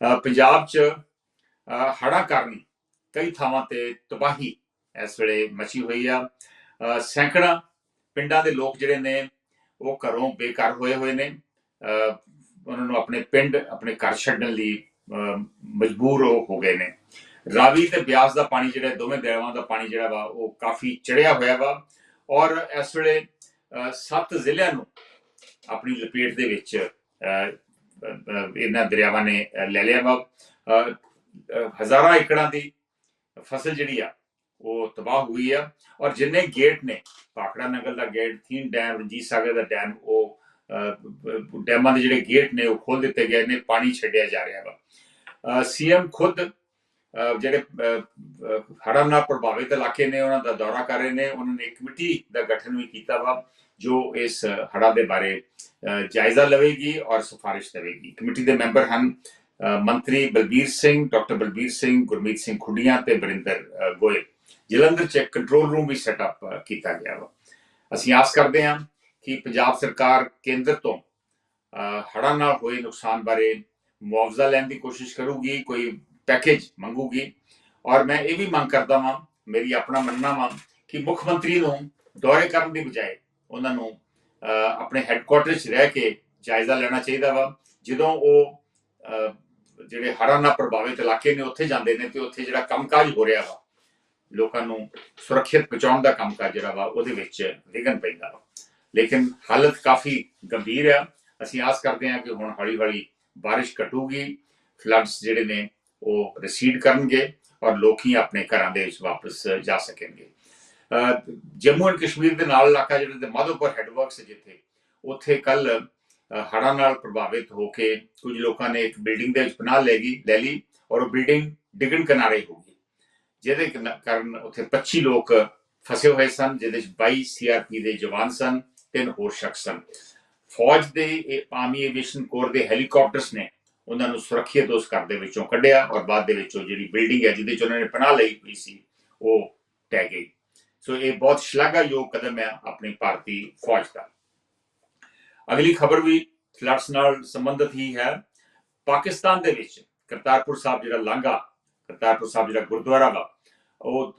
ਅ, ਪੰਜਾਬ 'ਚ ਅ, ਹੜ੍ਹਾਂ ਕਾਰਨ ਕਈ ਥਾਵਾਂ ਤੇ ਤਬਾਹੀ ਇਸ ਵੇਲੇ ਮਚੀ ਹੋਈ ਆ। ਸੈਂਕੜਾ ਪਿੰਡਾਂ ਦੇ ਲੋਕ ਜਿਹੜੇ ਨੇ ਉਹ ਘਰੋਂ ਬੇਘਰ ਹੋਏ ਹੋਏ ਨੇ। ਉਹਨਾਂ ਨੂੰ ਆਪਣੇ ਪਿੰਡ ਆਪਣੇ ਘਰ ਛੱਡਣ ਲਈ ਅ, ਮਜਬੂਰ ਹੋ ਗਏ ਨੇ। ਰਾਵੀ ਤੇ ਬਿਆਸ ਦਾ ਪਾਣੀ ਜਿਹੜਾ ਦੋਵੇਂ ਦਰਿਆਵਾਂ ਦਾ ਪਾਣੀ ਜਿਹੜਾ ਵਾ ਉਹ ਕਾਫੀ ਚੜਿਆ ਹੋਇਆ ਵਾ। ਔਰ ਇਸ ਵੇਲੇ ਅ, ਸੱਤ ਜ਼ਿਲ੍ਹਿਆਂ ਨੂੰ ਆਪਣੀ ਲਪੇਟ ਦੇ ਵਿੱਚ ਅ, ਇਹਨਾਂ ਦਰਿਆਵਾਂ ਨੇ ਲੈ ਲਿਆ। ਵਾ ਹਜ਼ਾਰਾਂ ਏਕੜਾਂ ਦੀ ਫਸਲ ਜਿਹੜੀ ਆ, ਉਹ ਤਬਾਹ ਹੋਈ ਆ। ਔਰ ਜਿੰਨੇ ਗੇਟ ਨੇ, ਪਾਖੜਾ ਨਗਰ ਦਾ ਗੇਟ ਥੀਨ ਡੈਮ, ਰਣਜੀਤ ਸਾਗਰ ਦਾ ਡੈਮ, ਉਹ ਡੈਮਾਂ ਦੇ ਜਿਹੜੇ ਗੇਟ ਨੇ, ਉਹ ਖੋਲ ਦਿੱਤੇ ਗਏ ਨੇ, ਪਾਣੀ ਛੱਡਿਆ ਜਾ ਰਿਹਾ ਵਾ। ਸੀਐਮ ਖੁਦ ਜਿਹੜੇ ਹੜ੍ਹਾਂ ਨਾਲ ਪ੍ਰਭਾਵਿਤ ਇਲਾਕੇ ਨੇ, ਉਹਨਾਂ ਦਾ ਦੌਰਾ ਕਰ ਰਹੇ ਨੇ। ਉਹਨਾਂ ਨੇ ਇੱਕ ਕਮੇਟੀ ਦਾ ਗਠਨ ਵੀ ਕੀਤਾ ਵਾ। ਜੋ ਇਸ ਹੜ੍ਹਾਂ ਦੇ ਬਾਰੇ ਜਾਇਜ਼ਾ ਲਵੇਗੀ ਔਰ ਸਿਫਾਰਿਸ਼ ਦੇਵੇਗੀ। ਕਮੇਟੀ ਦੇ ਮੈਂਬਰ ਹਨ ਮੰਤਰੀ ਬਲਬੀਰ ਸਿੰਘ, ਡਾਕਟਰ ਬਲਬੀਰ ਸਿੰਘ, ਗੁਰਮੀਤ ਸਿੰਘ ਖੁੱਡੀਆਂ ਤੇ ਬਰਿੰਦਰ ਗੋਇਲ। ਜਲੰਧਰ ਚ ਕੰਟਰੋਲ ਰੂਮ ਵੀ ਸੈਟਅਪ ਕੀਤਾ ਗਿਆ ਵਾ। ਅਸੀਂ ਆਸ ਕਰਦੇ ਹਾਂ ਕਿ ਪੰਜਾਬ ਸਰਕਾਰ ਕੇਂਦਰ ਤੋਂ ਹੜ੍ਹਾਂ ਨਾਲ ਹੋਏ ਨੁਕਸਾਨ ਬਾਰੇ ਮੁਆਵਜ਼ਾ ਲੈਣ ਦੀ ਕੋਸ਼ਿਸ਼ ਕਰੂਗੀ, ਕੋਈ ਪੈਕੇਜ ਮੰਗੂਗੀ। ਔਰ ਮੈਂ ਇਹ ਵੀ ਮੰਗ ਕਰਦਾ ਹਾਂ ਮੇਰੀ ਆਪਣਾ ਮੰਨਣਾ ਵਾ ਕਿ ਮੁੱਖ ਮੰਤਰੀ ਨੂੰ ਦੌਰੇ ਕਰਨ ਦੀ ਬਜਾਏ ਉਹਨਾਂ ਨੂੰ ਆਪਣੇ ਹੈੱਡਕੁਆਰਟਰ 'ਚ ਰਹਿ ਕੇ ਜਾਇਜ਼ਾ ਲੈਣਾ ਚਾਹੀਦਾ ਵਾ। ਜਦੋਂ ਉਹ ਜਿਹੜੇ ਹੜ੍ਹਾਂ ਨਾਲ ਪ੍ਰਭਾਵਿਤ ਇਲਾਕੇ ਨੇ, ਉੱਥੇ ਜਾਂਦੇ ਨੇ ਤੇ ਉੱਥੇ ਜਿਹੜਾ ਕੰਮਕਾਜ ਹੋ ਰਿਹਾ ਵਾ, ਲੋਕਾਂ ਨੂੰ ਸੁਰੱਖਿਅਤ ਪਹੁੰਚਾਉਣ ਦਾ ਕੰਮਕਾਜ ਜਿਹੜਾ ਵਾ, ਉਹਦੇ ਵਿੱਚ ਵਿਘਨ ਪੈਂਦਾ ਵਾ। ਲੇਕਿਨ ਹਾਲਤ ਕਾਫੀ ਗੰਭੀਰ ਆ। ਅਸੀਂ ਆਸ ਕਰਦੇ ਹਾਂ ਕਿ ਹੁਣ ਹੌਲੀ ਹੌਲੀ ਬਾਰਿਸ਼ ਘਟੂਗੀ ਫਲੱਡਸ ਜਿਹੜੇ ਨੇ, ਉਹ ਰਸੀਡ ਕਰਨਗੇ ਔਰ ਲੋਕੀ ਆਪਣੇ ਘਰਾਂ ਦੇ ਵਿੱਚ ਵਾਪਸ ਜਾ ਸਕਣਗੇ। ਜੰਮੂ ਐਂਡ ਕਸ਼ਮੀਰ ਦੇ ਨਾਲ ਇਲਾਕਾ ਜਿਹੜੇ ਤੇ ਮਾਧੋਪੁਰ ਹੈਡਵਰਕਸ ਜਿੱਥੇ, ਉੱਥੇ ਕੱਲ ਹੜ੍ਹਾਂ ਨਾਲ ਪ੍ਰਭਾਵਿਤ ਹੋ ਕੇ ਕੁਝ ਲੋਕਾਂ ਨੇ ਇੱਕ ਬਿਲਡਿੰਗ ਦੇ ਵਿੱਚ ਪਨਾਹ ਲੈ ਗਈ, ਲੈ ਲਈ ਔਰ ਉਹ ਬਿਲਡਿੰਗ ਡਿੱਗਣ ਕਿਨਾਰੇ ਹੋ ਗਈ। ਜਿਹਦੇ ਕਾਰਨ ਉੱਥੇ 25 ਲੋਕ ਫਸੇ ਹੋਏ ਸਨ, ਜਿਹਦੇ ਵਿੱਚ 22 ਸੀਆਰਪੀ ਦੇ ਜਵਾਨ ਸਨ, ਤਿੰਨ ਹੋਰ ਸ਼ਖਸ ਸਨ। ਫੌਜ ਦੇ ਇਹ ਆਰਮੀ ਐਵੀਏਸ਼ਨ ਕੋਰ ਦੇ ਹੈਲੀਕਾਪਟਰਸ ਨੇ ਉਹਨਾਂ ਨੂੰ ਸੁਰੱਖਿਅਤ ਉਸ ਘਰ ਦੇ ਵਿੱਚੋਂ ਕੱਢਿਆ ਔਰ ਬਾਅਦ ਦੇ ਵਿੱਚ ਉਹ ਜਿਹੜੀ ਬਿਲਡਿੰਗ ਹੈ ਜਿਹਦੇ ਚ ਉਹਨਾਂ ਨੇ ਪਨਾਹ ਲਈ ਹੋਈ ਸੀ, ਉਹ ਟਹਿ ਗਈ। ਸੋ ਇਹ ਬਹੁਤ ਸ਼ਲਾਘਾਯੋਗ ਕਦਮ ਹੈ ਆਪਣੀ ਭਾਰਤੀ ਫੌਜ ਦਾ। ਅਗਲੀ ਖਬਰ ਵੀ ਫਲੱਡਸ ਨਾਲ ਸੰਬੰਧਿਤ ਹੀ ਹੈ। ਪਾਕਿਸਤਾਨ ਦੇ ਵਿੱਚ ਕਰਤਾਰਪੁਰ ਸਾਹਿਬ ਜਿਹੜਾ ਲਾਂਘਾ ਕਰਤਾਰਪੁਰ ਸਾਹਿਬ ਜਿਹੜਾ ਗੁਰਦੁਆਰਾ ਵਾ ਉਹ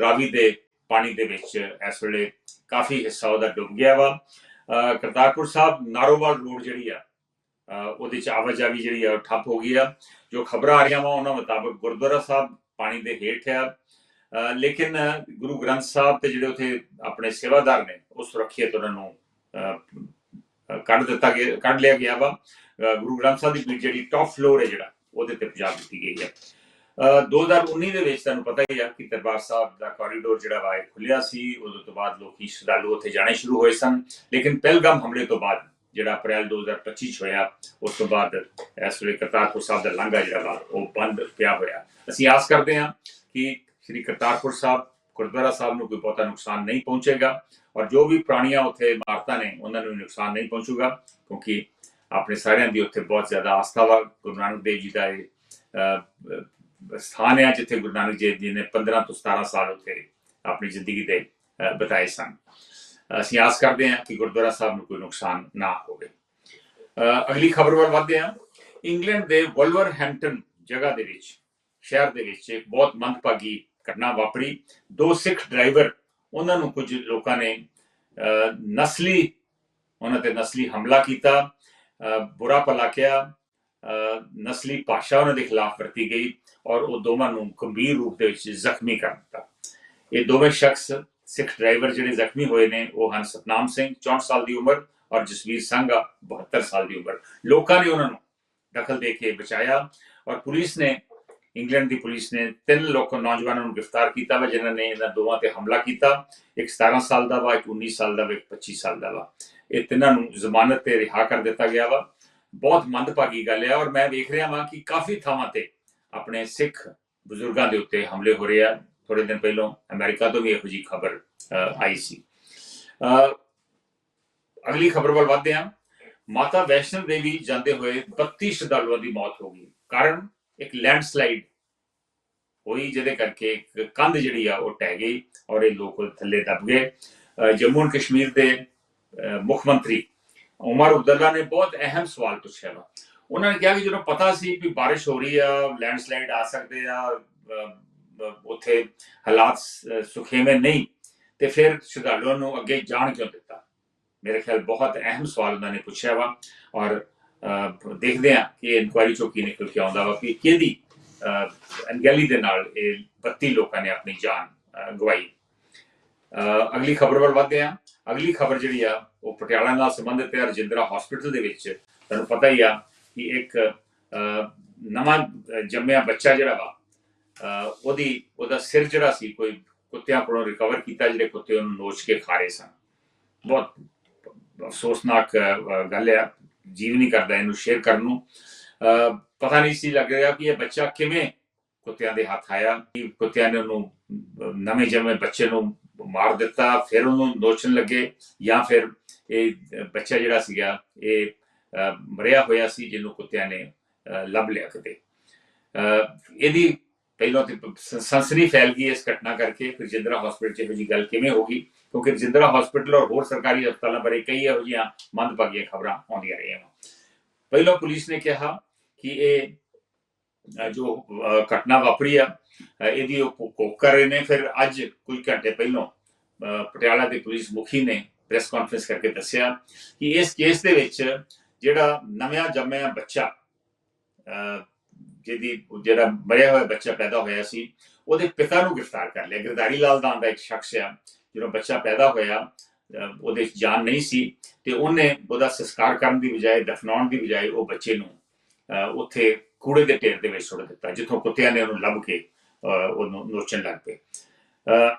ਰਾਵੀ ਦੇ ਪਾਣੀ ਦੇ ਵਿੱਚ ਇਸ ਵੇਲੇ ਕਾਫੀ ਹਿੱਸਾ ਉਹਦਾ ਡੁੱਬ ਗਿਆ ਵਾ। ਅਹ, ਕਰਤਾਰਪੁਰ ਸਾਹਿਬ ਨਾਰੋਵਾਲ ਰੋਡ ਜਿਹੜੀ ਆ ਉਹਦੇ ਚ ਆਵਾਜਾਈ ਜਿਹੜੀ ਆ ਉਹ ਠੱਪ ਹੋ ਗਈ ਆ। ਜੋ ਖਬਰਾਂ ਆ ਰਹੀਆਂ ਵਾ ਉਹਨਾਂ ਮੁਤਾਬਕ ਗੁਰਦੁਆਰਾ ਸਾਹਿਬ ਪਾਣੀ ਦੇ ਹੇਠ ਆ। ਲੇਕਿਨ ਗੁਰੂ ਗ੍ਰੰਥ ਸਾਹਿਬ ਤੇ ਜਿਹੜੇ ਉਥੇ ਆਪਣੇ ਸੇਵਾਦਾਰ ਨੇ ਉਹ ਸੁਰੱਖਿਅਤ ਉਹਨਾਂ ਨੂੰ ਕੱਢ ਦਿੱਤਾ ਗਿਆ, ਕੱਢ ਲਿਆ ਗਿਆ ਵਾ। ਗੁਰੂ ਗ੍ਰੰਥ ਸਾਹਿਬ ਦੀ ਜਿਹੜੀ ਟੌਪ ਫਲੋਰ ਹੈ ਜਿਹੜਾ, ਉਹਦੇ ਤੇ ਪਹੁੰਚਾ ਦਿੱਤੀ ਗਈ ਹੈ। ਅਹ 2019 ਦੇ ਵਿੱਚ ਤੁਹਾਨੂੰ ਪਤਾ ਹੀ ਆ ਕਿ ਦਰਬਾਰ ਸਾਹਿਬ ਦਾ ਕੋਰੀਡੋਰ ਜਿਹੜਾ ਵਾ, ਇਹ ਖੁੱਲਿਆ ਸੀ। ਉਦੋਂ ਤੋਂ ਬਾਅਦ ਲੋਕੀ ਸ਼ਰਧਾਲੂ ਉੱਥੇ ਜਾਣੇ ਸ਼ੁਰੂ ਹੋਏ ਸਨ। ਲੇਕਿਨ ਪਹਿਲਗਾਮ ਹਮਲੇ ਤੋਂ ਬਾਅਦ, ਜਿਹੜਾ ਅਪ੍ਰੈਲ 2025 ਚ ਹੋਇਆ, ਉਸ ਤੋਂ ਬਾਅਦ ਇਸ ਵੇਲੇ ਕਰਤਾਰਪੁਰ ਸਾਹਿਬ ਦਾ ਲਾਂਘਾ ਜਿਹੜਾ ਵਾ, ਉਹ ਬੰਦ ਪਿਆ ਹੋਇਆ। ਅਸੀਂ ਆਸ ਕਰਦੇ ਹਾਂ ਕਿ ਸ੍ਰੀ ਕਰਤਾਰਪੁਰ ਸਾਹਿਬ ਗੁਰਦੁਆਰਾ ਸਾਹਿਬ ਨੂੰ ਕੋਈ ਬਹੁਤਾ ਨੁਕਸਾਨ ਨਹੀਂ ਪਹੁੰਚੇਗਾ ਔਰ ਜੋ ਵੀ ਪੁਰਾਣੀਆਂ ਉੱਥੇ ਇਮਾਰਤਾਂ ਨੇ ਉਹਨਾਂ ਨੂੰ ਨੁਕਸਾਨ ਨਹੀਂ ਪਹੁੰਚੂਗਾ ਕਿਉਂਕਿ ਆਪਣੇ ਸਾਰਿਆਂ ਦੀ ਉੱਥੇ ਬਹੁਤ ਜ਼ਿਆਦਾ ਆਸਥਾ ਵਾ। ਗੁਰੂ ਨਾਨਕ ਦੇਵ ਜੀ ਦਾ ਇਹ ਸਥਾਨ ਹੈ ਜਿੱਥੇ ਗੁਰੂ ਨਾਨਕ ਦੇਵ ਜੀ ਨੇ 15 ਤੋਂ 17 ਸਾਲ ਉੱਥੇ ਆਪਣੀ ਜ਼ਿੰਦਗੀ ਦੇ ਅਹ, ਬਿਤਾਏ ਸਨ। ਅਸੀਂ ਆਸ ਕਰਦੇ ਹਾਂ ਕਿ ਗੁਰਦੁਆਰਾ ਸਾਹਿਬ ਨੂੰ ਕੋਈ ਨੁਕਸਾਨ ਨਾ ਹੋਵੇ। ਅਗਲੀ ਖਬਰ ਵੱਲ ਵਧਦੇ ਹਾਂ। ਇੰਗਲੈਂਡ ਦੇ ਵੋਲਵਰਹੈਂਪਟਨ ਜਗ੍ਹਾ ਦੇ ਵਿੱਚ ਸ਼ਹਿਰ ਦੇ ਵਿੱਚ ਇੱਕ ਬਹੁਤ ਮੰਦਭਾਗੀ ਘਟਨਾ ਵਾਪਰੀ। ਦੋ ਸਿੱਖ ਡਰਾਈਵਰ ਉਹਨਾਂ ਨੂੰ ਕੁਝ ਲੋਕਾਂ ਨੇ ਨਸਲੀ, ਉਹਨਾਂ ਤੇ ਨਸਲੀ ਹਮਲਾ ਕੀਤਾ ਬੁਰਾ ਭਲਾ ਕਿਹਾ ਨਸਲੀ ਭਾਸ਼ਾ ਉਹਨਾਂ ਦੇ ਖਿਲਾਫ ਵਰਤੀ ਗਈ ਔਰ ਉਹ ਦੋਵਾਂ ਨੂੰ ਗੰਭੀਰ ਰੂਪ ਦੇ ਵਿੱਚ ਜ਼ਖਮੀ ਕਰ ਦਿੱਤਾ। ਇਹ ਦੋਵੇਂ ਸ਼ਖਸ ਸਿੱਖ ਡਰਾਈਵਰ ਜਿਹੜੇ ਜ਼ਖਮੀ ਹੋਏ ਨੇ, ਉਹ ਹਨ ਸਤਨਾਮ ਸਿੰਘ 64 ਸਾਲ ਦੀ ਉਮਰ ਔਰ ਜਸਵੀਰ ਸੰਘਾ 72 ਸਾਲ ਦੀ ਉਮਰ। ਲੋਕਾਂ ਨੇ ਉਹਨਾਂ ਨੂੰ ਦਖਲ ਦੇ ਕੇ ਬਚਾਇਆ ਔਰ ਪੁਲਿਸ ਨੇ ਇੰਗਲੈਂਡ ਦੀ ਪੁਲਿਸ ਨੇ ਤਿੰਨ ਲੋਕ ਨੌਜਵਾਨਾਂ ਨੂੰ ਗ੍ਰਿਫਤਾਰ ਕੀਤਾ ਵਾ ਜਿਨ੍ਹਾਂ ਨੇ ਇਹਨਾਂ ਦੋਵਾਂ ਤੇ ਹਮਲਾ ਕੀਤਾ। ਇੱਕ 17 ਸਾਲ ਦਾ ਵਾ ਇੱਕ 19 ਸਾਲ ਦਾ ਵਾ ਇੱਕ 25 ਸਾਲ ਦਾ ਵਾ। ਇਹ ਤਿੰਨਾਂ ਨੂੰ ਜ਼ਮਾਨਤ ਤੇ ਰਿਹਾ ਕਰ ਦਿੱਤਾ ਗਿਆ ਵਾ। ਬਹੁਤ ਮੰਦਭਾਗੀ ਗੱਲ ਹੈ ਔਰ ਮੈਂ ਵੇਖ ਰਿਹਾ ਵਾਂ ਕਿ ਕਾਫੀ ਥਾਵਾਂ ਤੇ ਆਪਣੇ ਸਿੱਖ ਬਜ਼ੁਰਗਾਂ ਦੇ ਉੱਤੇ ਹਮਲੇ ਹੋ ਰਹੇ ਆ। ਥੋੜੇ ਦਿਨ ਪਹਿਲਾਂ ਅਮਰੀਕਾ ਤੋਂ ਵੀ ਇਹੋ ਜੀ ਖਬਰ ਆਈ ਸੀ। ਅਹ, ਅਗਲੀ ਖਬਰ ਵੱਲ ਵਧਦੇ ਹਾਂ ਮਾਤਾ ਵੈਸ਼ਨੋ ਦੇਵੀ ਜਾਂਦੇ ਹੋਏ 32 ਸ਼ਰਧਾਲੂਆਂ ਦੀ ਮੌਤ ਹੋ ਗਈ। ਕਾਰਨ? ਇੱਕ ਲੈਂਡਸਲਾਈਡ ਹੋਈ, ਜਿਹਦੇ ਕਰਕੇ ਇੱਕ ਕੰਧ ਜਿਹੜੀ ਆ ਉਹ ਟਹਿ ਗਈ ਔਰ ਇਹ ਲੋਕ ਥੱਲੇ ਦਬ ਗਏ। ਜੰਮੂ ਐਂਡ ਕਸ਼ਮੀਰ ਦੇ ਮੁੱਖ ਮੰਤਰੀ ਉਮਰ ਅਬਦੁੱਲਾ ਨੇ ਬਹੁਤ ਅਹਿਮ ਸਵਾਲ ਪੁੱਛਿਆ ਵਾ। ਉਹਨਾਂ ਨੇ ਕਿਹਾ ਕਿ ਜਦੋਂ ਪਤਾ ਸੀ ਕਿ ਬਾਰਿਸ਼ ਹੋ ਰਹੀ ਆ ਲੈਂਡਸਲਾਈਡ ਆ ਸਕਦੇ ਆ ਉੱਥੇ ਹਾਲਾਤ ਸੁਖੇਵੇਂ ਨਹੀਂ, ਤੇ ਫਿਰ ਸ਼ਰਧਾਲੂਆਂ ਨੂੰ ਅੱਗੇ ਜਾਣ ਕਿਉਂ ਦਿੱਤਾ? ਮੇਰੇ ਖਿਆਲ ਬਹੁਤ ਅਹਿਮ ਸਵਾਲ ਉਹਨਾਂ ਨੇ ਪੁੱਛਿਆ ਵਾ ਔਰ ਦੇਖਦੇ ਆ ਕਿ ਇਨਕੁਆਇਰੀ ਚੋਂ ਕੀ ਨਿਕਲ ਕੇ ਆਉਂਦਾ ਵਾ ਕਿ ਕਿਹਦੀ ਅ, ਅਣਗਹਿਲੀ ਦੇ ਨਾਲ ਇਹ 32 ਲੋਕਾਂ ਨੇ ਆਪਣੀ ਜਾਨ ਗਵਾਈ। ਅਗਲੀ ਖਬਰ ਵੱਲ ਵਧਦੇ ਆ ਅਗਲੀ ਖਬਰ ਜਿਹੜੀ ਆ ਉਹ ਪਟਿਆਲਾ ਨਾਲ ਸੰਬੰਧਿਤ ਹੈ ਰਜਿੰਦਰਾ ਹਸਪੀਟਲ ਦੇ ਵਿੱਚ। ਤੁਹਾਨੂੰ ਪਤਾ ਹੀ ਆ ਕਿ ਇੱਕ ਨਵਾਂ ਜੰਮਿਆ ਬੱਚਾ ਜਿਹੜਾ ਵਾ ਅ, ਉਹਦੀ ਉਹਦਾ ਸਿਰ ਜਿਹੜਾ ਸੀ ਕੋਈ ਕੁੱਤਿਆਂ ਕੋਲੋਂ ਰਿਕਵਰ ਕੀਤਾ ਜਿਹੜੇ ਕੁੱਤੇ ਉਹਨੂੰ ਨੋਚ ਕੇ ਖਾ ਰਹੇ ਸਨ। ਬਹੁਤ ਅਫਸੋਸਨਾਕ ਗੱਲ ਹੈ ਜੀਵ ਨਹੀਂ ਕਰਦਾ ਇਹਨੂੰ ਸ਼ੇਅਰ ਕਰਨ ਨੂੰ। ਪਤਾ ਨਹੀਂ ਸੀ ਲੱਗ ਰਿਹਾ ਕਿ ਇਹ ਬੱਚਾ ਕਿਵੇਂ ਕੁੱਤਿਆਂ ਦੇ ਹੱਥ ਆਇਆ ਕਿ ਕੁੱਤਿਆਂ ਨੇ ਉਹਨੂੰ ਨਵੇਂ ਜੰਮੇ ਬੱਚੇ ਨੂੰ ਮਾਰ ਦਿੱਤਾ ਫਿਰ ਉਹਨੂੰ ਨੋਚਣ ਲੱਗੇ ਜਾਂ ਫਿਰ ਇਹ ਬੱਚਾ ਜਿਹੜਾ ਸੀਗਾ ਇਹ ਮਰਿਆ ਹੋਇਆ ਸੀ ਜਿਹਨੂੰ ਕੁੱਤਿਆਂ ਨੇ ਅ, ਲੱਭ ਲਿਆ ਕਿਤੇ। ਅ, ਇਹਦੀ ਪਹਿਲਾਂ ਤੇ ਸ- ਫੈਲ ਗਈ ਇਸ ਘਟਨਾ ਕਰਕੇ ਫਿਰ ਜਿੰਦਰਾ ਹਸਪੀਟਲ 'ਚ ਇਹੋ ਜਿਹੀ ਗੱਲ ਕਿਵੇਂ ਹੋ ਗਈ? ਕਿਉਂਕਿ ਜਿੰਦਰਾ ਹਸਪੀਟਲ ਔਰ ਹੋਰ ਸਰਕਾਰੀ ਹਸਪਤਾਲਾਂ ਬਾਰੇ ਕਈ ਇਹੋ ਜਿਹੀਆਂ ਮੰਦਭਾਗੀਆਂ ਖਬਰਾਂ ਆਉਂਦੀਆਂ ਰਹੀਆਂ ਪਹਿਲਾਂ ਪੁਲਿਸ ਨੇ ਕਿਹਾ ਕਿ ਇਹ ਜੋ ਘਟਨਾ ਵਾਪਰੀ ਆ ਇਹਦੀ ਉਹ ਕੋ- ਕਰ ਰਹੇ ਨੇ। ਫਿਰ ਅੱਜ ਕੁਝ ਘੰਟੇ ਪਹਿਲਾਂ ਅ, ਪਟਿਆਲਾ ਦੇ ਪੁਲਿਸ ਮੁਖੀ ਨੇ ਪ੍ਰੈਸ ਕਾਨਫਰੰਸ ਕਰਕੇ ਦੱਸਿਆ ਕਿ ਇਸ ਕੇਸ ਦੇ ਵਿੱਚ ਜਿਹੜਾ ਨਵਾਂ ਜੰਮਿਆ ਬੱਚਾ ਅ, ਜਿਹਦੀ ਜਿਹੜਾ ਮਰਿਆ ਹੋਇਆ ਬੱਚਾ ਪੈਦਾ ਹੋਇਆ ਸੀ ਉਹਦੇ ਪਿਤਾ ਨੂੰ ਗ੍ਰਿਫਤਾਰ ਕਰ ਲਿਆ। ਗਿਰਦਾਰੀ ਲਾਲ ਨਾਂ ਦਾ ਇੱਕ ਸ਼ਖਸ ਆ ਜਦੋਂ ਬੱਚਾ ਪੈਦਾ ਹੋਇਆ ਉਹਦੇ ਜਾਨ ਨਹੀਂ ਸੀ ਤੇ ਉਹਨੇ ਉਹਦਾ ਸੰਸਕਾਰ ਕਰਨ ਦੀ ਬਜਾਏ ਦਫਨਾਉਣ ਦੀ ਬਜਾਏ ਉਹ ਬੱਚੇ ਨੂੰ ਅ, ਉੱਥੇ ਕੂੜੇ ਦੇ ਢੇਰ ਦੇ ਵਿੱਚ ਸੁੱਟ ਦਿੱਤਾ ਜਿੱਥੋਂ ਕੁੱਤਿਆਂ ਨੇ ਉਹਨੂੰ ਲੱਭ ਕੇ ਅ, ਉਹਨੂੰ ਨੋਚਣ ਲੱਗ ਪਏ। ਅ,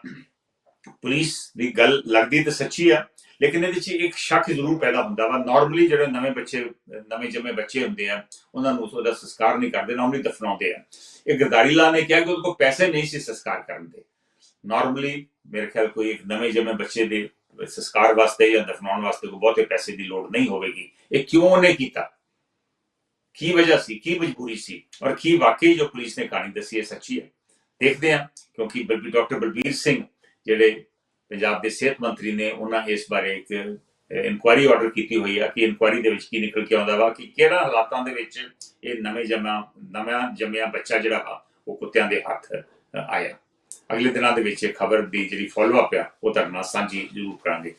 ਪੁਲਿਸ ਦੀ ਗੱਲ ਲੱਗਦੀ ਤਾਂ ਸੱਚੀ ਆ ਲੇਕਿਨ ਇਹਦੇ 'ਚ ਇੱਕ ਸ਼ੱਕ ਜ਼ਰੂਰ ਪੈਦਾ ਹੁੰਦਾ ਵਾ। ਨਾਰਮਲੀ ਜਿਹੜੇ ਨਵੇਂ ਬੱਚੇ, ਨਵੇਂ ਜੰਮੇ ਬੱਚੇ ਹੁੰਦੇ ਆ, ਉਹਨਾਂ ਨੂੰ ਉਹਦਾ ਸੰਸਕਾਰ ਨਹੀਂ ਕਰਦੇ ਨਾਰਮਲੀ ਦਫਨਾਉਂਦੇ ਆ। ਇਹ ਗਰਦਾਰੀ ਲਾ ਨੇ ਕਿਹਾ ਕਿ ਉਹਦੇ ਕੋਲ ਪੈਸੇ ਨਹੀਂ ਸੀ ਸੰਸਕਾਰ ਕਰਨ ਦੇ। ਨਾਰਮਲੀ ਮੇਰੇ ਖਿਆਲ ਕੋਈ ਇੱਕ ਨਵੇਂ ਜੰਮੇ ਬੱਚੇ ਦੇ ਸੰਸਕਾਰ ਵਾਸਤੇ ਜਾਂ ਦਫਨਾਉਣ ਵਾਸਤੇ ਕੋਈ ਬਹੁਤੇ ਪੈਸੇ ਦੀ ਲੋੜ ਨਹੀਂ ਹੋਵੇਗੀ। ਇਹ ਕਿਉਂ ਉਹਨੇ ਕੀਤਾ? ਕੀ ਵਜ੍ਹਾ ਸੀ? ਕੀ ਮਜਬੂਰੀ ਸੀ? ਔਰ ਕੀ ਵਾਕਈ ਜੋ ਪੁਲਿਸ ਨੇ ਕਹਾਣੀ ਦੱਸੀ ਹੈ ਸੱਚੀ ਹੈ? ਦੇਖਦੇ ਹਾਂ, ਕਿਉਂਕਿ ਬਲਬੀ, ਡਾਕਟਰ ਬਲਬੀਰ ਸਿੰਘ ਜਿਹੜੇ ਪੰਜਾਬ ਦੇ ਸਿਹਤ ਮੰਤਰੀ ਨੇ ਉਹਨਾਂ ਇਸ ਬਾਰੇ ਇੱਕ ਇਨਕੁਆਇਰੀ ਆਰਡਰ ਕੀਤੀ ਹੋਈ ਆ ਕਿ ਇਨਕੁਆਇਰੀ ਦੇ ਵਿੱਚ ਕੀ ਨਿਕਲ ਕੇ ਆਉਂਦਾ ਵਾ, ਕਿ ਕਿਹੜਾ ਹਾਲਾਤਾਂ ਦੇ ਵਿੱਚ ਇਹ ਨਵੇਂ ਜੰਮਿਆ ਨਵਾਂ ਜੰਮਿਆ ਬੱਚਾ ਜਿਹੜਾ ਵਾ, ਉਹ ਕੁੱਤਿਆਂ ਦੇ ਹੱਥ ਆਇਆ। ਅਗਲੇ ਦਿਨਾਂ ਦੇ ਵਿੱਚ ਇਹ ਖਬਰ ਦੀ ਜਿਹੜੀ ਫਾਲੋ ਅਪ ਆ, ਉਹ ਤੁਹਾਡੇ ਨਾਲ ਸਾਂਝੀ ਜ਼ਰੂਰ ਕਰਾਂਗੇ।